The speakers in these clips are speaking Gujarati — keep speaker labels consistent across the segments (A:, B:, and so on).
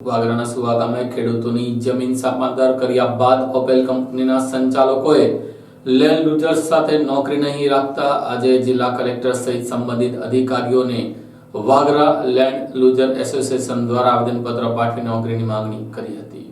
A: વાગરાના સુવા ગામે ખેડૂતોની જમીન સાપાંતર કર્યા બાદ ઓપેલ કંપનીના સંચાલકોએ લેન્ડ લૂઝર્સ સાથે નોકરી નહીં રાખતા આજે જિલ્લા કલેક્ટર સહિત સંબંધિત અધિકારીઓને વાગરા લેન્ડ લૂઝર એસોસિએશન દ્વારા આવેદનપત્ર પાઠવી નોકરીની માંગણી કરી હતી.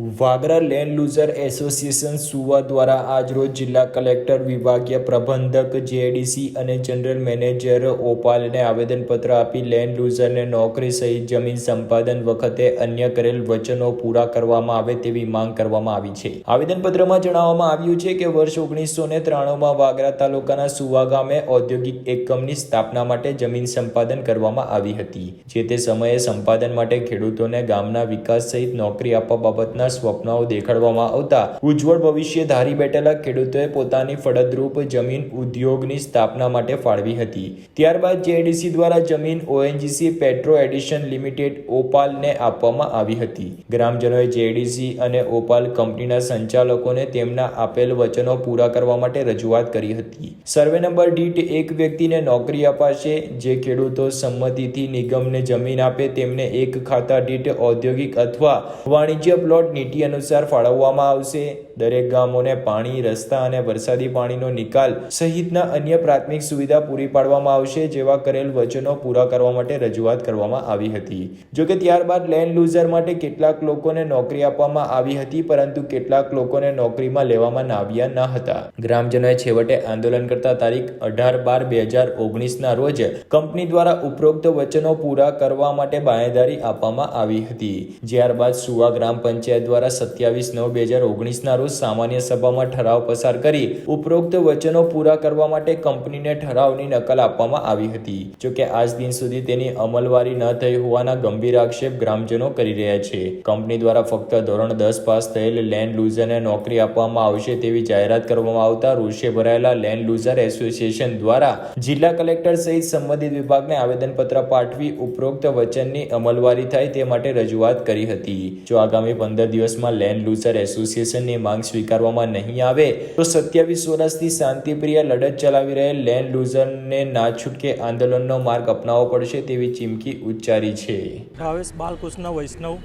B: વાગરા લેન્ડ લૂઝર એસોસિએશન સુવા દ્વારા આજરોજ જિલ્લા કલેક્ટર વિભાગીય પ્રબંધક જેડીસી અને જનરલ મેનેજર ઓપાલને આવેદનપત્ર આપી લેન્ડ લૂઝરને નોકરી સહિત જમીન સંપાદન વખતે અન્ય કરેલ વચનો પૂરા કરવામાં આવે તેવી માંગ કરવામાં આવી છે. આવેદનપત્રમાં જણાવવામાં આવ્યું છે કે વર્ષ ઓગણીસો ને ત્રાણુંમાં વાગરા તાલુકાના સુવા ગામે ઔદ્યોગિક એકમની સ્થાપના માટે જમીન સંપાદન કરવામાં આવી હતી, જે તે સમયે સંપાદન માટે ખેડૂતોને ગામના વિકાસ સહિત નોકરી આપવા બાબતના સ્વપ્નાઓ દેખાડવામાં આવતા. ઉજ્જવળ ભવિષ્ય ધારી બેઠેલા ખેડૂતોએ પોતાની ફળદ્રુપ જમીન ઉદ્યોગની સ્થાપના માટે ફાળવી હતી. ત્યારબાદ જેડીસી દ્વારા જમીન ઓએનજીસી પેટ્રો એડિશન લિમિટેડ ઓપાલને આપવામાં આવી હતી. ગ્રામજનોએ જેડીસી અને ઓપાલ કંપનીના સંચાલકોને તેમના આપેલ વચનો પૂરા કરવા માટે રજૂઆત કરી હતી. સર્વે નંબર દીઠ એક વ્યક્તિને નોકરી અપાશે, જે ખેડૂતો સંમતિથી નિગમને જમીન આપે તેમને એક ખાતા દીઠ ઔદ્યોગિક અથવા વાણિજ્ય પ્લોટ નીતિ અનુસાર ફાળવવામાં આવશે. દરેક ગામોને પાણી, રસ્તા અને વરસાદી પાણીનો નિકાલ સહિતના અન્ય પ્રાથમિક સુવિધા પૂરી પાડવામાં આવશે જેવા કરેલ વચનો પૂરા કરવા માટે રજૂઆત કરવામાં આવી હતી. જોકે ત્યારબાદ લેન્ડ લૂઝર માટે કેટલાક લોકોને નોકરી આપવામાં આવી હતી, પરંતુ કેટલાક લોકોને નોકરીમાં લેવામાં આવ્યા ન હતા. ગ્રામજનોએ છેવટે આંદોલન કરતા તારીખ અઢાર બાર બે હજાર ઓગણીસના રોજ કંપની દ્વારા ઉપરોક્ત વચનો પૂરા કરવા માટે બાંયધારી આપવામાં આવી હતી. ત્યારબાદ સુવા ગ્રામ પંચાયત દ્વારા સત્યાવીસ નવ બે હજાર ઓગણીસના રોજ સામાન્ય સભામાં ઠરાવ પસાર કરી ઉપરોક્ત વચનો પૂરા કરવા માટે કંપનીને ઠરાવની નકલ આપવામાં આવી હતી. જોકે આજ દિન સુધી તેની અમલવારી ન થઈ હોવાના ગંભીર આક્ષેપ ગ્રામજનો કરી રહ્યા છે. કંપની દ્વારા ફક્ત ધોરણ દસ પાસ થયેલ લેન્ડ લૂઝરને નોકરી આપવામાં આવશે તેવી જાહેરાત કરવામાં આવતા રોષે ભરાયેલા લેન્ડ લૂઝર એસોસિએશન દ્વારા જિલ્લા કલેક્ટર સહિત સંબંધિત વિભાગને આવેદનપત્ર પાઠવી ઉપરોક્ત વચનની અમલવારી થાય તે માટે રજૂઆત કરી હતી. જો આગામી પંદર દિવસમાં લેન્ડ લૂઝર એસોસિએશનની માંગ સ્વીકારવામાં નહીં આવે. તો સત્યાવીસ વર્ષથી શાંતિપ્રિય લડત ચલાવી રહેલ લેન્ડ લૂઝરને ના છૂટકે આંદોલનનો માર્ગ અપનાવવો પડશે તેવી ચીમકી ઉચ્ચારી છે.
C: ભાવેશ બાલકૃષ્ણ વૈષ્ણવ,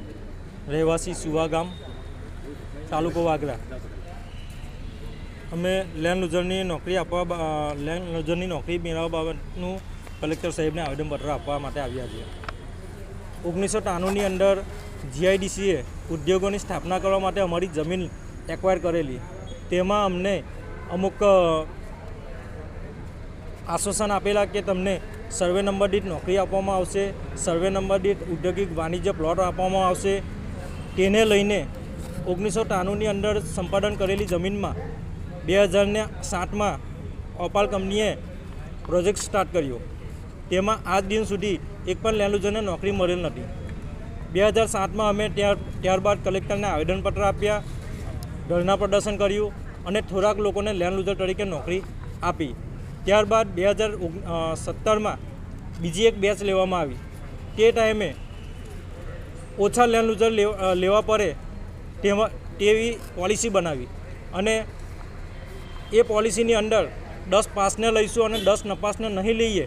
C: રહેવાસી સુવાગામ તાલુકો વાગરા. અમે લેન્ડ લૂઝરની નોકરી આપવા લેન્ડ લૂઝરની નોકરી મેળવવા બાબતનું કલેક્ટર સાહેબને આવેદનપત્ર આપવા માટે આવ્યા છીએ. ઓગણીસો ત્રાણુંની અંદર જીઆઈડીસીએ ઉદ્યોગોની સ્થાપના કરવા માટે અમારી જમીન એક્વાયર કરેલી. તેમાં અમને અમુક આશ્વાસન આપેલા કે તમને સર્વે નંબર દીઠ નોકરી આપવામાં આવશે સર્વે નંબર દીઠ ઔદ્યોગિક વાણિજ્ય પ્લોટ આપવામાં આવશે. તેને લઈને ઓગણીસો ત્રાણુંની અંદર સંપાદન કરેલી જમીનમાં બે હજારને સાતમાં ઓપાલ કંપનીએ પ્રોજેક્ટ સ્ટાર્ટ કર્યો. તેમાં આજ દિન સુધી એક પણ લેન્ડલુઝરને નોકરી મળેલ નથી. બે હજાર સાતમાં અમે ત્યાર, ત્યારબાદ કલેક્ટરને આવેદનપત્ર આપ્યા. ધરણા પ્રદર્શન કર્યું અને થોડાક લોકોને લેન્ડ લુઝર તરીકે નોકરી આપી. ત્યારબાદ બે હજાર સત્તરમાં બીજી એક બેચ લેવામાં આવી. તે ટાઈમે ઓછા લેન્ડ લુઝર લેવા પડે તેમાં, તેવી પોલિસી બનાવી અને એ પોલિસીની અંદર દસ પાસને લઈશું અને દસ નપાસને નહીં લઈએ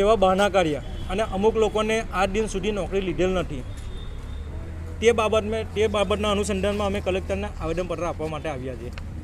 C: એવા બહાના કાઢ્યા અને અમુક લોકોને આ દિન સુધી નોકરી લીધેલ નથી. તે બાબતમાં તે બાબતના અનુસંધાનમાં અમે કલેક્ટરને આવેદનપત્ર આપવા માટે આવ્યા છીએ.